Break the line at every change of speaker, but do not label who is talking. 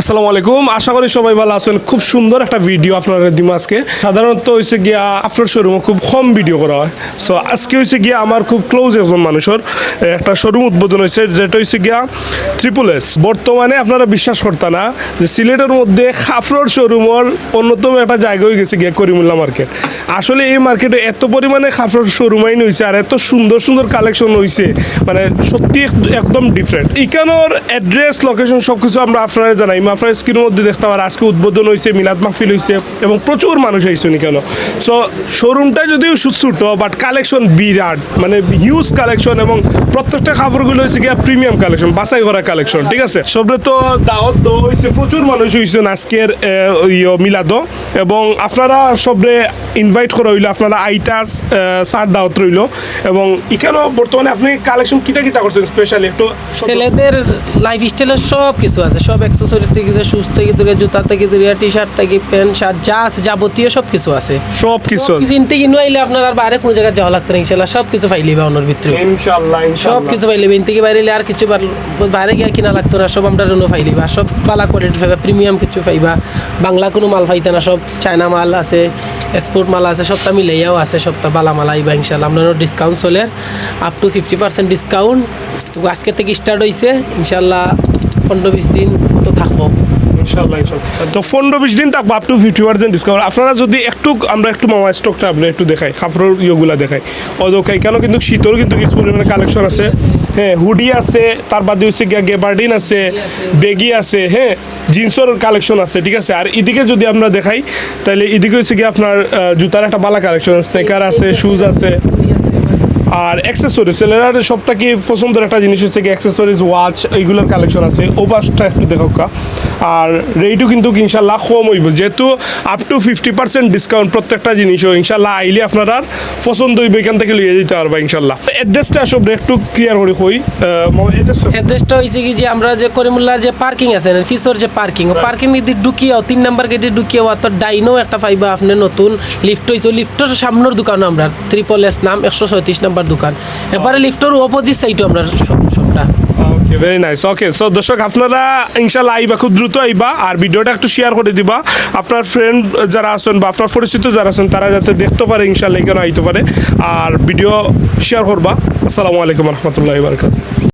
আসসালামু আলাইকুম। আশা করি সবাই ভালো আছেন। খুব সুন্দর একটা ভিডিও আপনারা দিম আজকে। সাধারণত হয়েছে গিয়া আপনার শোরুমে খুব কম ভিডিও করা হয়। সো আজকে হয়েছে গিয়া আমার খুব ক্লোজ একজন মানুষের একটা শোরুম উদ্বোধন হয়েছে যেটা হয়েছে গিয়া ট্রিপল এস বর্তমানে আপনারা বিশ্বাস করতে না যে সিলেটের মধ্যে খাফরর শোরুমের অন্যতম একটা জায়গা হয়ে গেছে গিয়া করিমুল্লা মার্কেট আসলে এই মার্কেটে এত পরিমাণে খাফরর শোরুম আইন হয়েছে আর এত সুন্দর সুন্দর কালেকশন হয়েছে মানে সত্যি একদম ডিফারেন্ট ইকানোর অ্যাড্রেস লোকেশন সব কিছু আমরা আপনারা জানাই। আপনারা স্ক্রিনের মধ্যে দেখতে পারেন আজকে উদ্বোধন হয়েছে মিলাদ মাহফিল হয়েছে এবং প্রচুর মানুষ হয়েছে কেন সো শোরুমটা যদিও ছোটো বাট কালেকশন বিরাট মানে হিউজ কালেকশন এবং প্রত্যেকটা কাপড়গুলো হয়েছে গিয়া প্রিমিয়াম কালেকশন বাছাই করা কালেকশন ঠিক আছে? সবরে তো দাওয়াত দেওয়া হয়েছে প্রচুর মানুষ হয়েছেন আজকের ইয়ো মিলাদও। এবং আপনারা সবরে ইনভাইট করা হইল, আপনারা আইটাস সার দাওয়াত রইল। এবং এখানেও বর্তমানে আপনি কালেকশন কিটা কিটা করছেন স্পেশালি একটু
ছেলেদের লাইফ স্টাইলের সব কিছু আছে, সব অ্যাক্সেসরিজ থেকে শুজ থেকে ধরে জুতা থেকে ধরে টি শার্ট থেকে প্যান্ট শার্ট যা আছে যাবতীয় সব কিছু আছে।
সব কিছু
কিছু ইনতে আইলে আপনার আর বাইরে কোনো জায়গায় যাওয়া লাগতো না ইনশাল্লাহ সব কিছু পাইলিবে অন্যর ভিতরে।
ইনশাল্লাহ
সব কিছু পাইলিবে ইনতে কি বাইরে আর কিছু বাইরে গিয়ে কিনা লাগতো না সব আমরা রেনো পাইলিবা আর সব বালা কোয়ালিটি পাইবা প্রিমিয়াম কিছু পাইবা। বাংলা কোনো মাল পাইতে না সব চায়না মাল আছে এক্সপোর্ট মাল আছে সবটা মিলাইয়াও আছে সবটা বালা মাল আইবা ইনশাল্লাহ আপনার ডিসকাউন্ট চলে up to fifty percent discount আজকে থেকে স্টার্ট হয়েছে ইনশাল্লাহ পনেরো বিশ দিন তো থাকব।
তো পনেরো বিশ দিন থাকব up to fifty percent discount আপনারা যদি একটু, আমরা একটু মামা স্টকটা আপনি একটু দেখাই, কাপড়ের ইয়েগুলা দেখাই। ও দেখাই কেন কিন্তু শীতেরও কিন্তু কিছু পরিমাণে কালেকশন আছে। হ্যাঁ হুডি আছে, তার বাদে হচ্ছে গেবার্ডিন আছে বেগি আছে হ্যাঁ জিন্সের কালেকশন আছে, ঠিক আছে? আর এদিকে যদি আমরা দেখাই, তাহলে এদিকে হচ্ছে গিয়ে আপনার জুতার একটা বালা কালেকশন স্নেকার আছে শুজ আছে। আর অ্যাক্সেসরিজ ছেলেরা সবটা কি পছন্দের একটা জিনিস হচ্ছে কি অ্যাক্সেসরিজ ওয়াচ এইগুলোর কালেকশন আছে। ও পাশটা একটু দেখো। আর রেটও কিন্তু ইনশাল্লাহ কম হইব। যেহেতু up to fifty percent discount প্রত্যেকটা জিনিসও ইনশাল্লাহ আইলে আপনার আর পছন্দ হইবে, এখান থেকে লিয়ে দিতে পারবা ইনশাল্লাহ অ্যাড্রেসটা সব একটু ক্লিয়ার করে কই। অ্যাড্রেসটা
হয়েছে কি যে আমরা যে করিমুল্লার যে পার্কিং আছে ফিসর যে পার্কিং পার্কিং দিকে ঢুকিয়েও, তিন নাম্বার গেটে ঢুকিয়েও তো ডাইনো একটা পাইবা আপনি নতুন লিফট হয়েছে লিফটের সামনের দোকান আমরা ট্রিপল এস নাম, একশো ছয়ত্রিশ নাম্বার দোকান। এবারে লিফটের অপোজিট সাইডও আমরা সব- সবটা।
Okay very nice okay so দর্শক, আপনারা ইনশাল্লাহ আইবা, খুব দ্রুত আইবা আর ভিডিওটা একটু শেয়ার করে দিবা। আপনার ফ্রেন্ড যারা আছেন বা আপনার পরিচিত যারা আছেন, তারা যাতে দেখতে পারে ইনশাল্লাহ এখানে আইতে পারে। আর ভিডিও শেয়ার করবা। আসসালামু আলাইকুম রহমতুল্লাহ বারকাত